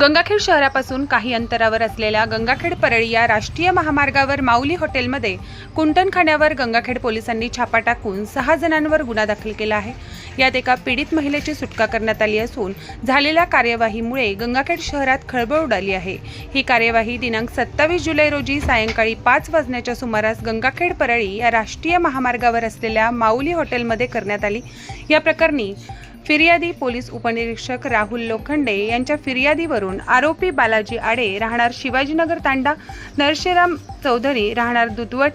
गंगाखेड शहरापासून काही अंतरावर असलेल्या गंगाखेड परळी या राष्ट्रीय महामार्गावर माऊली हॉटेलमध्ये कुंटणखान्यावर गंगाखेड पोलिसांनी छापा टाकून सहा जणांवर गुन्हा दाखल केला आहे. यात एका पीडित महिलेची सुटका करण्यात आली असून झालेल्या कार्यवाहीमुळे गंगाखेड शहरात खळबळ उडाली आहे. ही कार्यवाही दिनांक सत्तावीस जुलै रोजी सायंकाळी पाच वाजण्याच्या सुमारास गंगाखेड परळी या राष्ट्रीय महामार्गावर असलेल्या माऊली हॉटेलमध्ये करण्यात आली. या प्रकरणी फिर्यादी पोलीस उपनिरीक्षक राहुल लोखंडे यांच्या फिर्यादीवरून आरोपी बालाजी आडे राहणार शिवाजीनगर तांडा नरशेराम चौधरी राहणार दुधवट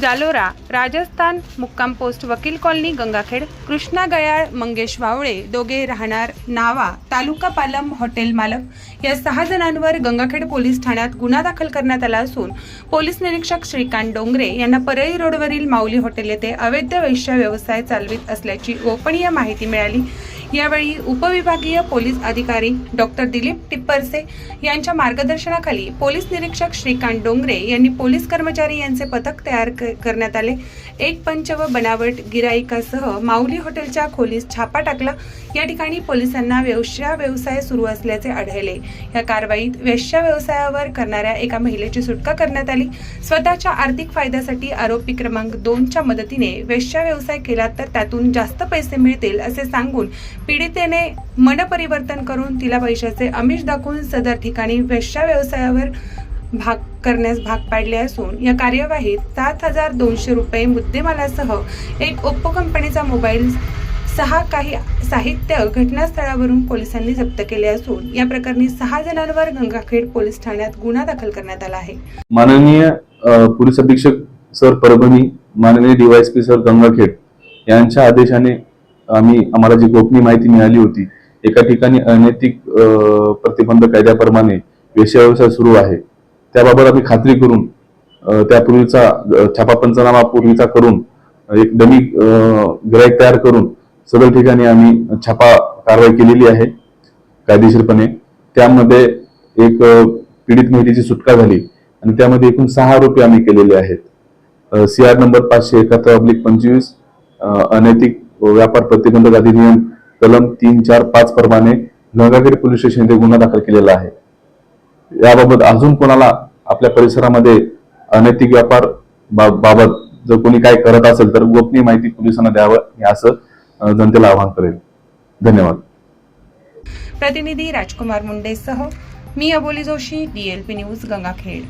जालोरा राजस्थान मुक्काम पोस्ट वकील कॉलनी गंगाखेड कृष्णा गयाळ मंगेश वावळे दोघे राहणार नावा तालुका पालम हॉटेल मालक. या सहा जणांवर गंगाखेड पोलीस ठाण्यात गुन्हा दाखल करण्यात आला असून पोलीस निरीक्षक श्रीकांत डोंगरे यांना परळी रोडवरील माऊली हॉटेल येथे अवैध वैश्य व्यवसाय चालवित असल्याची गोपनीय माहिती मिळाली. यावेळी उपविभागीय पोलीस अधिकारी डॉक्टर दिलीप टिप्परसे यांच्या मार्गदर्शनाखाली पोलीस निरीक्षक श्रीकांत डोंगरे यांनी पोलीस कर्मचारी यांचे पथक तयार करण्यात आले. एक पंच व बनावट गिराईकासह माऊली हॉटेलच्या खोलीस छापा टाकला. या ठिकाणी पोलिसांना वेश्या व्यवसाय सुरू असल्याचे आढळले. या कारवाईत वेश्या व्यवसायावर करणाऱ्या एका महिलेची सुटका करण्यात आली. स्वतःच्या आर्थिक फायद्यासाठी आरोपी क्रमांक दोनच्या मदतीने वेश्या व्यवसाय केला तर त्यातून जास्त पैसे मिळतील असे सांगून पीडितेने मनपरिवर्तन करून तिला पैशाचे आमिष दाखवून सदर ठिकाणी वेश्या व्यवसायावर भाग करण्यास भाग पाडले असून या कार्यवाहीत सात हजार दोनशे रुपये मुद्देमालासह एक ओप्पो कंपनीचा मोबाईल सहा काही साहित्य घटनास्थळावरून पोलिसांनी जप्त केले असून या प्रकरणी सहा जणांवर गंगाखेड पोलीस ठाण्यात गुन्हा दाखल करण्यात आला आहे. माननीय पोलीस अधीक्षक सर परभणी माननीय डीवायसपी सर गंगाखेड यांच्या आदेशाने आम्ही आम्हाला जी गोपनीय माहिती मिळाली होती एका ठिकाणी अनैतिक प्रतिबंध कायद्याप्रमाणे वेशव्यवसाय व्यवसाय सुरू आहे. त्याबाबत आम्ही खात्री करून त्यापूर्वीचा छापा पंचनामा पूर्वीचा करून एक डमी ग्राहक तयार करून सदर ठिकाणी आम्ही छापा कारवाई केलेली आहे कायदेशीरपणे. त्यामध्ये एक पीडित महिलेची सुटका झाली आणि त्यामध्ये एकूण सहा आरोपी आम्ही केलेले आहेत. सी आर नंबर पाचशे एकाहत्तर अब्लिक पंचवीस अनैतिक व्यापार प्रतिबंधक अधिनियम कलम तीन चार पाच प्रमाणे गंगाखेड पोलीस स्टेशन येथे गुन्हा दाखल केलेला आहे. याबाबत अजून कोणाला आपल्या परिसरामध्ये अनैतिक व्यापार बाबत जर कोणी काय करत असेल तर गोपनीय माहिती पोलिसांना द्यावं हे असं जनतेला आवाहन करेल. धन्यवाद. प्रतिनिधी राजकुमार मुंडेसह मी अबोली जोशी डीएलपी न्यूज गंगाखेड.